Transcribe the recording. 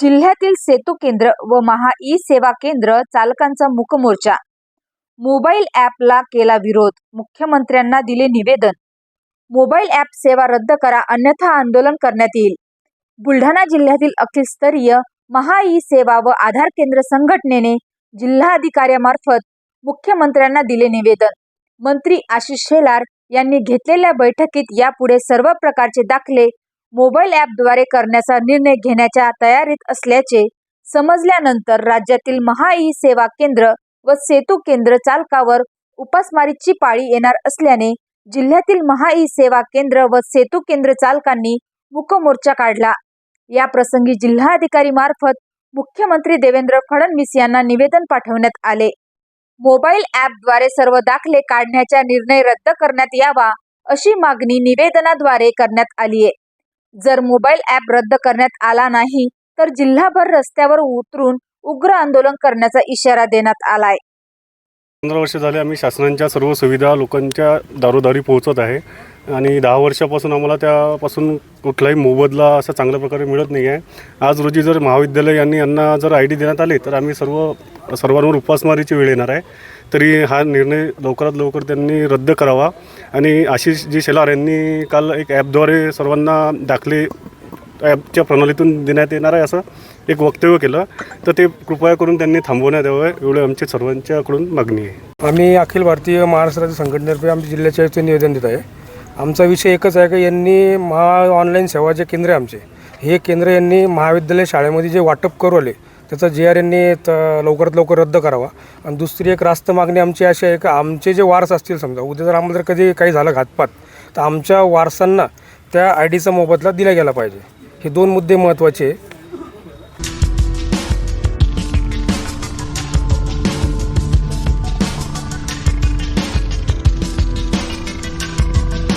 जिल्ह्यातील सेतू केंद्र व महा ई सेवा केंद्र चालकांचा मुखमोर्चा. मोबाईल ॲपला केला विरोध मुख्यमंत्र्यांना दिले निवेदन. मोबाईल ॲप सेवा रद्द करा अन्यथा आंदोलन करण्यात येईल. बुलढाणा जिल्ह्यातील अखिलस्तरीय महा ई सेवा व आधार केंद्र संघटनेने जिल्हाधिकाऱ्यामार्फत मुख्यमंत्र्यांना दिले निवेदन. मंत्री आशिष शेलार यांनी घेतलेल्या बैठकीत यापुढे सर्व प्रकारचे दाखले मोबाईल ॲपद्वारे करण्याचा निर्णय घेण्याच्या तयारीत असल्याचे समजल्यानंतर राज्यातील महा ई सेवा केंद्र व सेतू केंद्र चालकावर उपासमारीची पाळी येणार असल्याने जिल्ह्यातील महा ई सेवा केंद्र व सेतू केंद्र चालकांनी मुखमोर्चा काढला. या प्रसंगी जिल्हाधिकारी मार्फत मुख्यमंत्री देवेंद्र फडणवीस यांना निवेदन पाठवण्यात आले. मोबाईल ॲपद्वारे सर्व दाखले काढण्याचा निर्णय रद्द करण्यात यावा अशी मागणी निवेदनाद्वारे करण्यात आली आहे जर मोबाईल ॲप रद्द करण्यात आला नाही तर जिल्हाभर रस्त्यावर उतरून उग्र आंदोलन करण्याचा इशारा देण्यात आलाय. पंधरा वर्ष झाले आम्ही शासनाच्या सर्व सुविधा लोकांच्या दारोदारी पोहोचत आहे. आणि दहा वर्षापासून आम्हाला त्यापासून कुठलाही मोबदला असा चांगल्या प्रकारे मिळत नाही आहे. आज रोजी जर महाविद्यालय यांनी यांना जर आय डी देण्यात आले तर आम्ही सर्व सर्वांवर उपासमारीची वेळ येणार आहे. तरी हा निर्णय लवकरात लवकर त्यांनी रद्द करावा. आणि आशिष जी शेलार यांनी काल एक ॲपद्वारे सर्वांना दाखले ॲपच्या प्रणालीतून देण्यात येणार आहे असं एक वक्तव्य केलं. तर ते कृपया करून त्यांनी थांबवण्यात यावं एवढे आमच्या सर्वांच्याकडून मागणी आहे. आम्ही अखिल भारतीय महाराष्ट्र राज्य संघटनेतर्फे आमच्या जिल्ह्याच्या निवेदन देत आहे. आमचा विषय एकच आहे की यांनी महा ऑनलाईन सेवा जे केंद्र आहे आमचे हे केंद्र यांनी महाविद्यालय शाळेमध्ये जे वाटप करू आले त्याचा जे आर यांनी लवकरात लवकर रद्द करावा. आणि दुसरी एक रास्त मागणी आमची अशी आहे की आमचे जे वारस असतील समजा उद्या जर आम्हाला जर कधी काही झालं घातपात तर आमच्या वारसांना त्या आय डीचा मोबदला दिला गेला पाहिजे. हे दोन मुद्दे महत्त्वाचे आहे